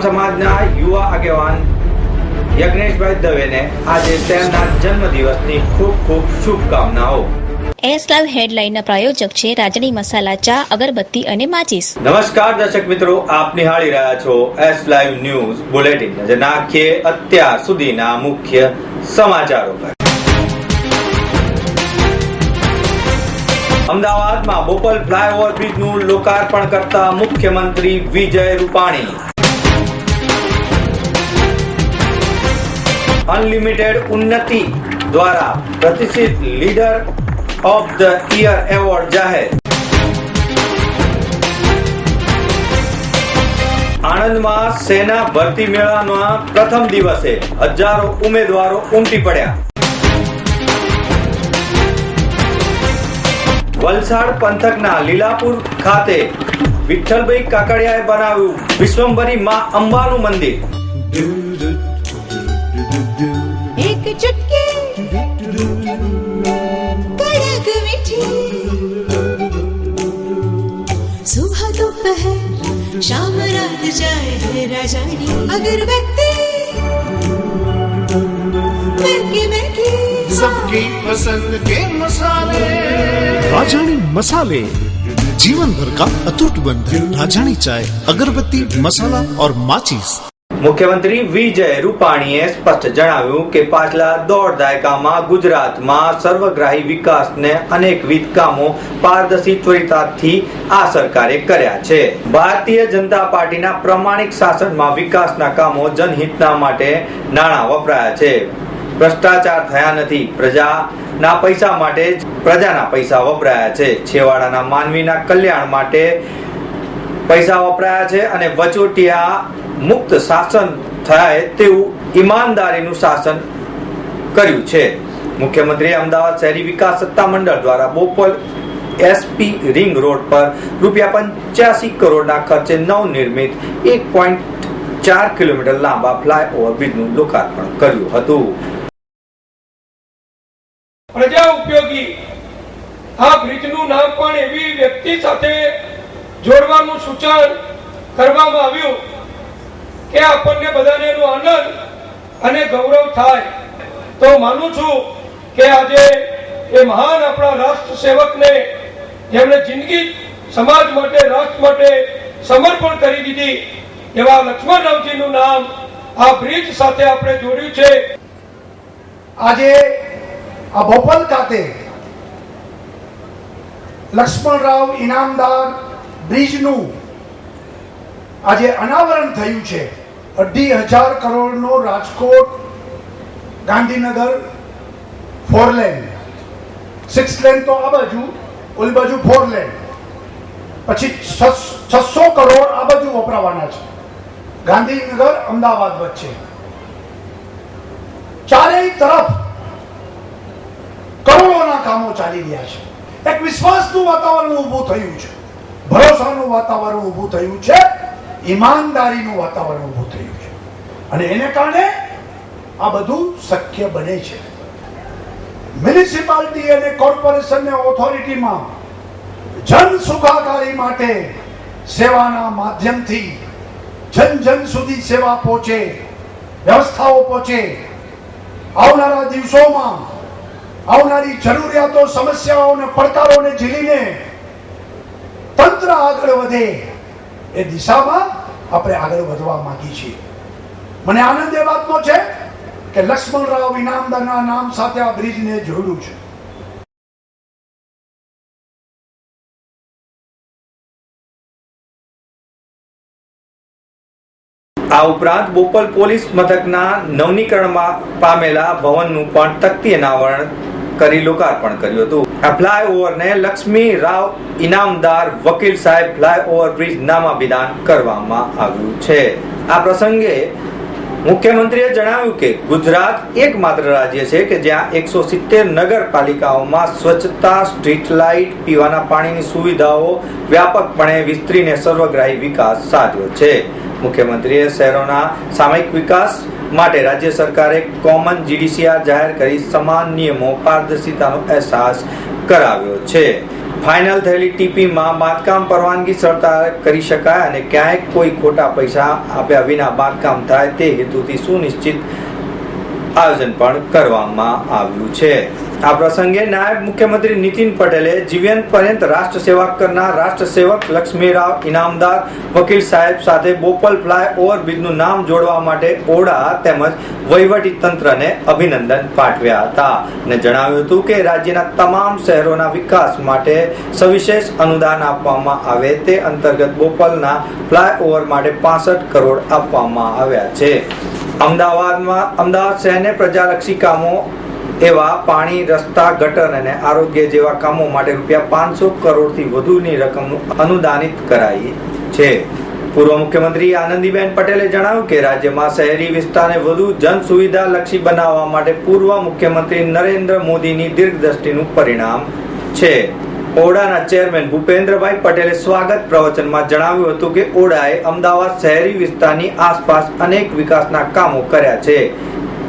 બ્રહ્મ સમાજના યુવા આગેવાન યજ્ઞેશભાઈ દવેને આજે તેમના જન્મદિવસની ખૂબ ખૂબ શુભકામનાઓ. એસ લાઈવ હેડલાઇનના પ્રાયોજક છે રાજણી મસાલા ચા અગરબત્તી અને માચીસ. નમસ્કાર દર્શક મિત્રો આપ નિહાળી રહ્યા છો એસ લાઈવ ન્યૂઝ બુલેટિન. નજર નાખીએ અત્યાર સુધીના મુખ્ય સમાચારો પર. અમદાવાદમાં બોપલ ફ્લાયઓવર બ્રિજનું લોકાર્પણ કરતા મુખ્યમંત્રી વિજય રૂપાણી. અનલિમિટેડ ઉન્નતિ દ્વારા પ્રતિષ્ઠિત leader of the year award જાહેર આણંદમાં સેના ભરતી મેળાના પ્રથમ દિવસે હજારો ઉમેદવારો ઉમટી પડ્યા વલસાડ પંથકના લીલાપુર ખાતે વિઠ્ઠલભાઈ કાકડિયાએ બનાવ્યું વિશ્વંભરી માં અંબાનું મંદિર शाम रात जाए तेरा राजानी। अगरबत्ती महकी महकी सबकी पसंद के मसाले। राजानी मसाले जीवन भर का अतुट बंधन। राजानी चाय अगरबत्ती मसाला और माचिस। મુખ્યમંત્રી વિજય રૂપાણીએ સ્પષ્ટ જણાવ્યું કે પાછલા દોઢ દાયકામાં ગુજરાતમાં સર્વગ્રાહી વિકાસને અનેકવિધ કામો પારદર્શી ત્વરિતાથી આ સરકારે કર્યા છે. ભારતીય જનતા પાર્ટીના પ્રમાણિક શાસનમાં વિકાસના કામો જનહિતના માટે નાણાં વપરાયા છે. ભ્રષ્ટાચાર થયા નથી. પ્રજાના પૈસા માટે પ્રજાના પૈસા વપરાયા છે. છેવાડાના માનવીના કલ્યાણ માટે પૈસા વપરાયા છે અને વચોટિયા મુક્ત શાસન થાય તેવું ઈમાનદારીનું શાસન કર્યું છે. મુખ્યમંત્રીએ અમદાવાદ શહેરી વિકાસ સત્તા મંડળ દ્વારા બોપલ એસપી રિંગ રોડ પર રૂપિયા પંચ્યાસી કરોડના ખર્ચે નવનિર્મિત એક પોઈન્ટ ચાર કિલોમીટર લાંબા ફ્લાયઓવર બ્રિજનું લોકાર્પણ કર્યું હતું. પ્રજા ઉપયોગી, આ બ્રિજનું નામ પણ એવી વ્યક્તિ સાથે જોડવાનું સૂચન કરવામાં આવ્યું કે આપણને બધાને એનો આનંદ અને ગૌરવ થાય. તો માનું છું કે આજે એ મહાન આપણા રાષ્ટ્ર સેવકને જેમણે જિંદગી સમાજ માટે, રાષ્ટ્ર માટે સમર્પણ કરી દીધી, એવા લક્ષ્મણરાવજીનું નામ આ બ્રિજ સાથે આપણે જોડ્યું છે. આજે આ બોપલ ખાતે લક્ષ્મણરાવ ઇનામદાર બ્રિજનું આજે અનાવરણ થયું છે. અઢી હજાર કરોડનો Rajkot, Gandhinagar four lane six lane તો આ બાજુ, ઓલી બાજુ ફોર લેન પછી છસો કરોડ આ બાજુ વપરાવાના છે. ગાંધીનગર, અમદાવાદ વચ્ચે. ચારેય તરફ કરોડોના કામો ચાલી રહ્યા છે. એક વિશ્વાસનું વાતાવરણ ઊભું થયું છે. ભરોસાનું વાતાવરણ ઊભું થયું છે. ઈમાનદારીનું વાતાવરણ ઊભું થયું છે. અને એને કારણે આ બધું શક્ય બને છે. મ્યુનિસિપાલિટી અને કોર્પોરેશનને ઓથોરિટીમાં જન સુખાકારી માટે સેવાના માધ્યમથી જન જન સુધી સેવા પહોંચે, વ્યવસ્થાઓ પહોંચે. આવનારા દિવસોમાં આવનારી જરૂરિયાતો સમસ્યાઓને પડકારોને ઝીલીને તંત્ર આગળ વધે એ દિશામાં આપણે આગળ વધવા માંગીએ છીએ. મને આનંદ એ વાતનો છે કે લક્ષ્મણરાવ ઇનામદારના નામ સાથે આ બ્રિજને જોડ્યું છે. આ ઉપરાંત બોપલ પોલીસ મથકના નવનીકરણમાં પામેલા ભવનનું પણ તકતી અનાવરણ કરી લોકાર્પણ કર્યું હતું. આ ફ્લાયઓવરને લક્ષ્મી રાવ ઇનામદાર વકીલ સાહેબ ફ્લાયઓવર બ્રિજ નામાભિધાન કરવામાં આવ્યું છે. આ પ્રસંગે મુખ્યમંત્રીએ જણાવ્યું કે ગુજરાત એકમાત્ર રાજ્ય છે કે જ્યાં એકસો સિત્તેર નગરપાલિકાઓમાં સ્વચ્છતા, સ્ટ્રીટ લાઇટ, પીવાના પાણીની સુવિધાઓ વ્યાપકપણે વિસ્તરીને સર્વગ્રાહી વિકાસ સાધ્યો છે. મુખ્યમંત્રીએ શહેરોના સામયિક વિકાસ માટે રાજ્ય સરકારે કોમન જીડીસીઆર જાહેર કરી સમાન નિયમો પારદર્શિતાનો અહેસાસ કરાવ્યો છે. ફાઇનલ થયેલી ટીપીમાં બાંધકામ પરવાનગી સરળતા કરી શકાય અને ક્યાંય કોઈ ખોટા પૈસા આપ્યા વિના બાંધકામ થાય તે હેતુથી સુનિશ્ચિત આયોજન પણ કરવામાં આવ્યું છે. આ પ્રસંગે નાયબ મુખ્યમંત્રી નીતિન પટેલે જીવન પર્યંત રાષ્ટ્ર સેવા કરનાર રાષ્ટ્ર સેવક લક્ષ્મીરાવ ઇનામદાર વકીલ સાહેબ સાથે બોપલ ફ્લાય ઓવરબ્રિજનું નામ જોડવા માટે ઓડા તેમજ વહીવટી તંત્રને અભિનંદન પાઠવ્યા હતા અને જણાવ્યું હતું કે રાજ્યના તમામ શહેરોના વિકાસ માટે સવિશેષ અનુદાન આપવામાં આવે તે અંતર્ગત બોપલના ફ્લાય ઓવર માટે પાસઠ કરોડ આપવામાં આવ્યા છે. અમદાવાદમાં અમદાવાદ શહેરને પ્રજાલક્ષી કામો એવા પાણી, રસ્તા, ગટર અને આરોગ્ય જેવા કામો માટે રૂપિયા પાંચસો કરોડથી વધુની રકમનું અનુદાનિત કરાઈ છે. પૂર્વ મુખ્યમંત્રી આનંદીબેન પટેલે જણાવ્યું કે રાજ્યમાં શહેરી વિસ્તારને વધુ જન સુવિધા લક્ષી બનાવવા માટે પૂર્વ મુખ્યમંત્રી નરેન્દ્ર મોદીની દીર્ઘદ્રષ્ટિનું પરિણામ છે. ઓડાના ચેરમેન ભૂપેન્દ્રભાઈ પટેલે સ્વાગત પ્રવચનમાં જણાવ્યું હતું કે ઓડાએ અમદાવાદ શહેરી વિસ્તારની આસપાસ અનેક વિકાસના કામો કર્યા છે.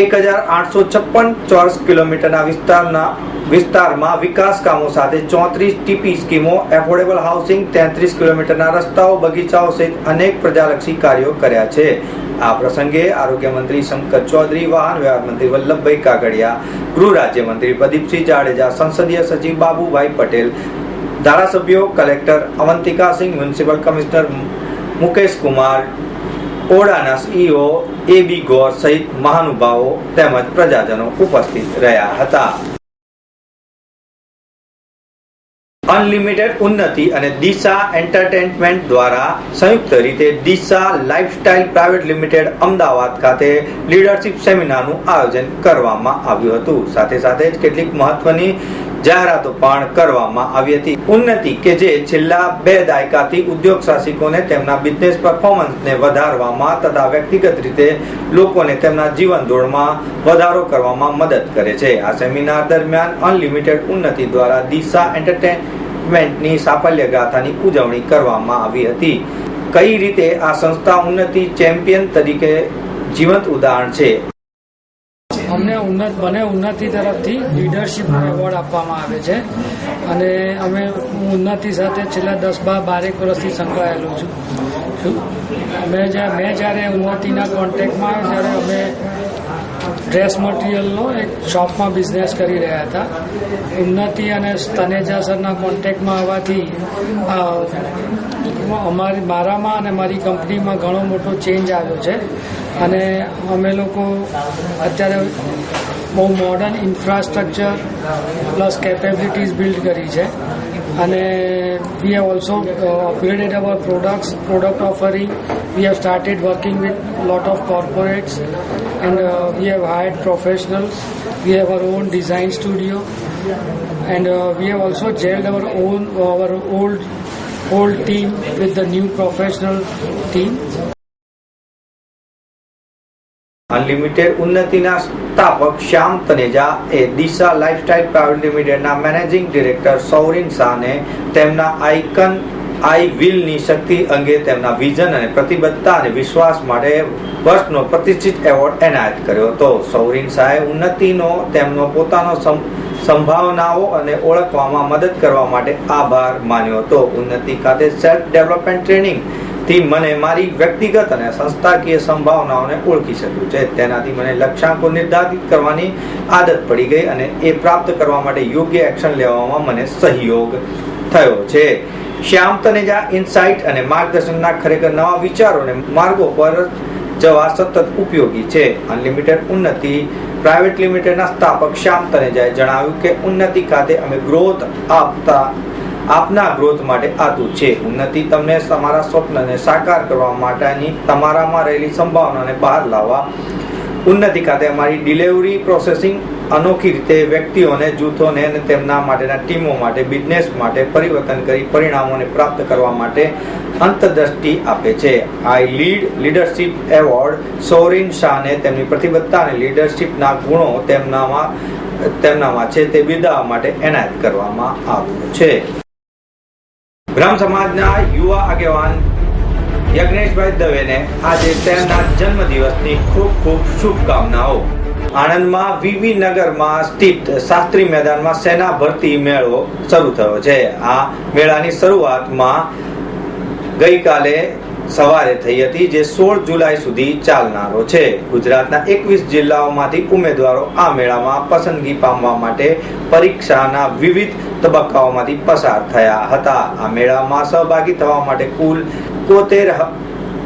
એક હજાર આઠસો છપ્પન ચોરસ કિલોમીટરના વિસ્તારના વિસ્તારમાં વિકાસ કામો સાથે ચોત્રીસ ટીપી સ્કીમો, એફોર્ડેબલ હાઉસિંગ, તેત્રીસ કિલોમીટરના રસ્તાઓ, બગીચાઓ સહિત અનેક પ્રજાલક્ષી કાર્યો કર્યા છે. આ પ્રસંગે આરોગ્ય મંત્રી શંકર ચૌધરી, વાહન વ્યવહાર મંત્રી વલ્લભભાઈ કાગડિયા, ગૃહ રાજ્યમંત્રી પ્રદીપસિંહ જાડેજા, સંસદીય સચિવ બાબુભાઈ પટેલ, ધારાસભ્યો collector Avantika Singh municipal commissioner Mukesh Kumar ઓડાના CEO B Gor સહિત મહાનુભાવો તેમજ પ્રજાજનો ઉપસ્થિત રહ્યા હતા. અનલિમિટેડ ઉન્નતિ અને દિશા એન્ટરટેનમેન્ટ દ્વારા સંયુક્ત રીતે Disha lifestyle private limited Ahmedabad ખાતે લીડરશિપ સેમિનારનું આયોજન કરવામાં આવ્યું હતું. સાથે સાથે જ કેટલીક મહત્વની જાહેરાતો પણ કરવામાં આવી હતી. ઉન્નતિ કે જે છેલ્લા બે દાયકાથી ઉદ્યોગ સાહસિકોને તેમના બિઝનેસ પરફોર્મન્સને વધારવામાં તથા વ્યક્તિગત રીતે લોકોને તેમના જીવન ધોરણમાં વધારો કરવામાં મદદ કરે છે. આ સેમિનાર દરમિયાન અનલિમિટેડ ઉન્નતિ દ્વારા દિશા એન્ટરટેનમેન્ટની સાફલ્ય ગાથાની ઉજવણી કરવામાં આવી હતી. કઈ રીતે આ સંસ્થા ઉન્નતિ ચેમ્પિયન તરીકે જીવંત ઉદાહરણ છે? અમને ઉન્નત બને ઉન્નતિ તરફથી લીડરશિપનો એવોર્ડ આપવામાં આવે છે. અને અમે ઉન્નતિ સાથે છેલ્લા દસ બાર બારેક વર્ષથી સંકળાયેલો છું. મેં મેં જ્યારે ઉન્નતિના કોન્ટેક્ટમાં જ્યારે અમે ડ્રેસ મટીરિયલનો એક શોપમાં બિઝનેસ કરી રહ્યા હતા. ઉન્નતિ અને તનેજા સરના કોન્ટેક્ટમાં આવવાથી અમારી, મારામાં અને મારી કંપનીમાં ઘણો મોટો ચેન્જ આવ્યો છે. અને અમે લોકો અત્યારે બહુ modern infrastructure plus capabilities build કરી છે. અને we have also upgraded our products product offering we have started working with lot of corporates and uh, we have hired professionals we have our own design studio and uh, we have also gelled our own our old old team with the new professional team unlimited ઉન્નતિના સ્થાપક શ્યામ તનેજા એ Disha lifestyle private લિમિટેડના managing director Saurin શાહને તેમના icon આઈ વિલની શક્તિ અંગે તેમના vision અને પ્રતિબદ્ધતા અને વિશ્વાસ માટે વર્ષનો પ્રતિષ્ઠિત એવોર્ડ એનાયત કર્યો હતો. સૌરીન શાહે ઉન્નતિનો, તેમનો પોતાનો સંભાવનાઓ અને ઓળખવામાં મદદ કરવા માટે આભાર માન્યો હતો. ઉન્નતિ ખાતે સેલ્ફ ડેવલપમેન્ટ ટ્રેનિંગથી મને મારી વ્યક્તિગત અને સંસ્થાકીય સંભાવનાઓને ઓળખી શક્યું છે. તેનાથી મને લક્ષ્યાંકો નિર્ધારિત કરવાની આદત પડી ગઈ અને એ પ્રાપ્ત કરવા માટે યોગ્ય એક્શન લેવામાં મને સહયોગ થયો છે. શ્યામ તનેજા ઇનસાઇટ અને માર્ગદર્શનના ખરેખર નવા વિચારોને માર્ગો પર જવા સતત ઉપયોગી છે. અનલિમિટેડ ઉન્નતિ. પ્રાઇવેટ લિમિટેડના સ્થાપક શ્યામ તનેજાએ જણાવ્યું કે ઉન્નતિ ખાતે અમે ગ્રોથ આપતા, આપના ગ્રોથ માટે આતુર છે. ઉન્નતિ તમને તમારા સ્વપ્નને સાકાર કરવા માટેની તમારામાં રહેલી સંભાવનાને બહાર લાવવા. ઉન્નતિ ખાતે અમારી ડિલિવરી પ્રોસેસિંગ અનોખી રીતે વ્યક્તિઓને, જૂથોને અને તેમના માટેના ટીમો માટે બિઝનેસ માટે પરિવર્તન કરી પરિણામોને પ્રાપ્ત કરવા માટે અંતરદ્રષ્ટિ આપે છે. I lead leadership award Sorin શાહને તેમની પ્રતિબદ્ધતા અને લીડરશિપના ગુણો તેમનામાં તેમનામાં છે તે બિરદાવવા માટે એનાયત કરવામાં આવ્યું છે. બ્રહ્મ સમાજના યુવા આગેવાન યજ્ઞેશભાઈ દવેને આજે તેમના જન્મદિવસની ખૂબ ખૂબ શુભકામનાઓ. આણંદમાં વીવી નગરમાં સ્થિત શાસ્ત્રી મેદાનમાં સેના ભરતી મેળો શરૂ થયો છે. આ મેળાની શરૂઆતમાં ગઈકાલે સવારે થઈ હતી, જે સોળ જુલાઈ સુધી ચાલનારો છે. ગુજરાતના એકવીસ જિલ્લાઓમાંથી ઉમેદવારો આ મેળામાં પસંદગી પામવા માટે પરીક્ષાના વિવિધ તબક્કાઓમાંથી પસાર થયા હતા. આ મેળામાં સહભાગી થવા માટે કુલ કોતેર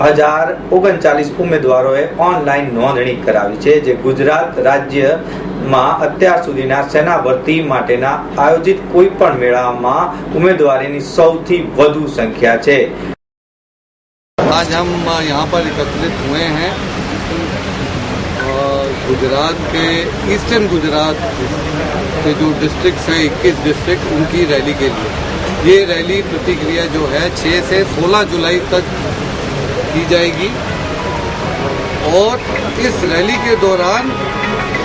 હજાર ઓગણચાલીસ ઉમેદવારોએ ઓનલાઈન નોંધણી કરાવી છે જે ગુજરાત રાજ્યમાં અત્યાર સુધીના સેના ભરતી માટેના આયોજિત કોઈ પણ મેળામાં ઉમેદવારીની સૌથી વધુ સંખ્યા છે आज हम यहाँ पर एकत्रित हुए हैं अ, गुजरात के ईस्टर्न गुजरात के जो डिस्ट्रिक्ट्स हैं 21 डिस्ट्रिक्ट उनकी रैली के लिए ये रैली प्रतिक्रिया जो है 6 से 16 जुलाई तक की जाएगी। और इस रैली के दौरान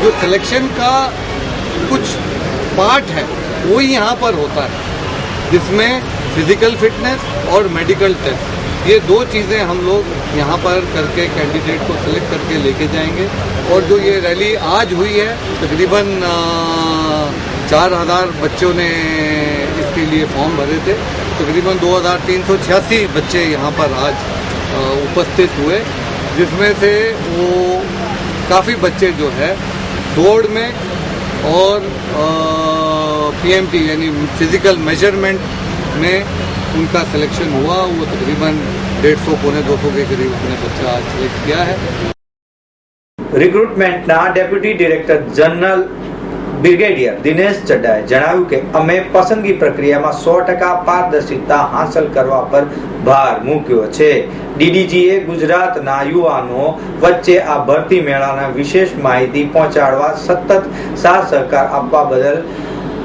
जो सिलेक्शन का कुछ पार्ट है, वो यहाँ पर होता है, जिसमें फ़िज़िकल फिटनेस और मेडिकल टेस्ट ये दो चीज़ें हम लोग यहाँ पर करके कैंडिडेट को सिलेक्ट करके लेके जाएँगे। और जो ये रैली आज हुई है, तकरीबन चार हज़ार बच्चों ने इसके लिए फॉर्म भरे थे। तकरीबन दो हज़ार तीन सौ छियासी बच्चे यहाँ पर आज उपस्थित हुए जिसमें से वो काफ़ी बच्चे जो है दौड़ में और पीएमटी यानी फिजिकल मेजरमेंट में उनका सिलेक्शन हुआ वो तकरीबन डेढ़ सौ पौने दो सौ के करीब उसने बच्चा आज सिलेक्ट किया है રિક્રુટમેન્ટના deputy director general brigadier Dinesh ચડ્ડાએ જણાવ્યું કે, અમે પસંદગી પ્રક્રિયામાં સો ટકા પારદર્શિતા હાંસલ કરવા પર ભાર મૂક્યો છે. ડીડીજીએ ગુજરાતના યુવાનો વચ્ચે આ ભરતી મેળાના વિશેષ માહિતી પહોંચાડવા સતત સાથ સહકાર આપવા બદલ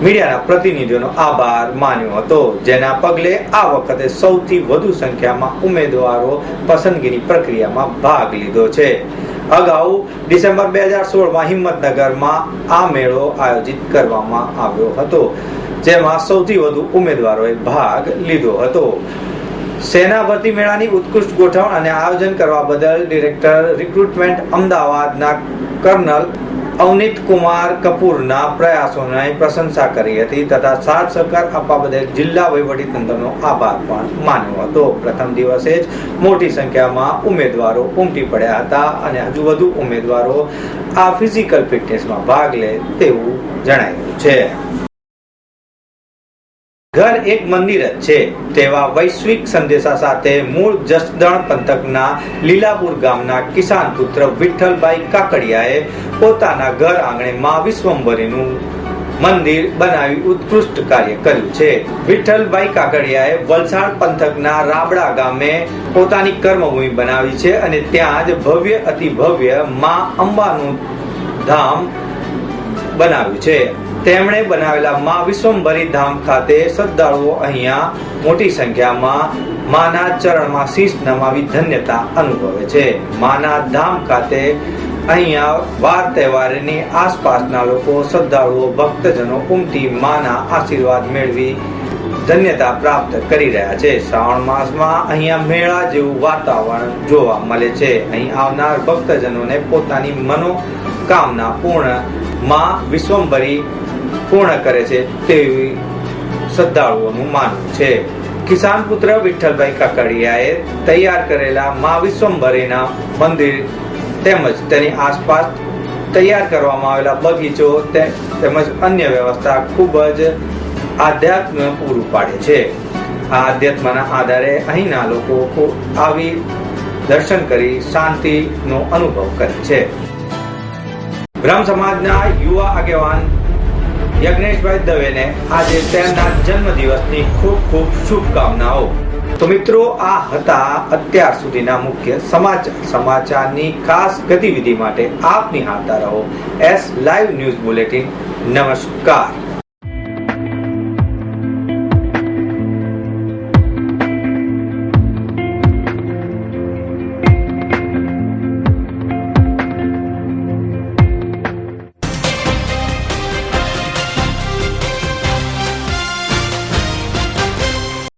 મીડિયાના પ્રતિનિધિઓનો આભાર માન્યો હતો. જેના પગલે આ વખતે સૌથી વધુ સંખ્યામાં ઉમેદવારો પસંદગીની પ્રક્રિયામાં ભાગ લીધો છે. અગાઉ ડિસેમ્બર બે હજાર સોળમાં હિંમતનગરમાં આ મેળો આયોજિત કરવામાં આવ્યો હતો, જેમાં સૌથી વધુ ઉમેદવારોએ ભાગ લીધો હતો. સેના ભરતી મેળાની ઉત્કૃષ્ટ ગોઠવણ અને આયોજન કરવા બદલ ડિરેક્ટર રિક્રુટમેન્ટ અમદાવાદના કર્નલ અવનીત કુમાર કપૂરના પ્રયાસોને પ્રશંસા કરી હતી તથા સાથ સહકાર આપવા બદલ જિલ્લા વહીવટીતંત્રનો આભાર પણ માન્યો હતો. પ્રથમ દિવસે જ મોટી સંખ્યામાં ઉમેદવારો ઉમટી પડ્યા હતા અને હજુ વધુ ઉમેદવારો આ ફિઝિકલ ફિટનેસમાં ભાગ લે તેવું જણાયું છે. ઘર એક મંદિર જ છે. તેવા વૈશ્વિક સંદેશા સાથે મૂળ જસદણ પંથકના લીલાપુર ગામના કિસાન પુત્ર વિઠ્ઠલભાઈ કાકડિયાએ પોતાના ઘર આંગણે મા વિશ્વંભરીનું મંદિર બનાવી ઉત્કૃષ્ટ કાર્ય કર્યું છે. વિઠ્ઠલભાઈ કાકડિયાએ વલસાડ પંથકના રાબડા ગામે પોતાની કર્મભૂમિ બનાવી છે અને ત્યાં જ ભવ્ય અતિ ભવ્ય મા અંબાનું ધામ બનાવ્યું છે. તેમણે બનાવેલા મા વિશ્વંભરી ધામ ખાતે શ્રદ્ધાળુઓ અહીંયા મોટી સંખ્યામાં માના ચરણમાં શીશ નમાવી ધન્યતા અનુભવે છે. માના ધામ ખાતે અહીંયા વાર તહેવારની આસપાસના લોકો, શ્રદ્ધાળુઓ, ભક્તજનો ઉમટી માના આશીર્વાદ મેળવી ધન્યતા પ્રાપ્ત કરી રહ્યા છે. શ્રાવણ માસમાં અહીંયા મેળા જેવું વાતાવરણ જોવા મળે છે. અહીં આવનાર ભક્તજનોને પોતાની મનોકામના પૂર્ણમાં વિશ્વંભરી પૂર્ણ કરે છે તેવી શ્રદ્ધાળુઓનું માનવું છે. કિસાન પુત્ર વિઠ્ઠલભાઈ કાકડિયાએ તૈયાર કરેલા મા વિશ્વંભરીના મંદિર તેમજ તેની આસપાસ તૈયાર કરવામાં આવેલા બગીચો તેમજ અન્ય વ્યવસ્થા ખૂબ જ આધ્યાત્મ પૂરું પાડે છે. આ આધ્યાત્મના આધારે અહીંના લોકો આવી દર્શન કરી શાંતિનો અનુભવ કરે છે. બ્રહ્મ સમાજના યુવા આગેવાન યજ્ઞેશભાઈ દવેને આજે તેમના જન્મદિવસની ખૂબ ખૂબ શુભકામનાઓ. તો મિત્રો, આ હતા અત્યાર સુધીના મુખ્ય સમાચાર સમાચારની ખાસ ગતિવિધિ માટે આપ નિહાળતા રહો એસ લાઈવ ન્યૂઝ બુલેટિન. નમસ્કાર.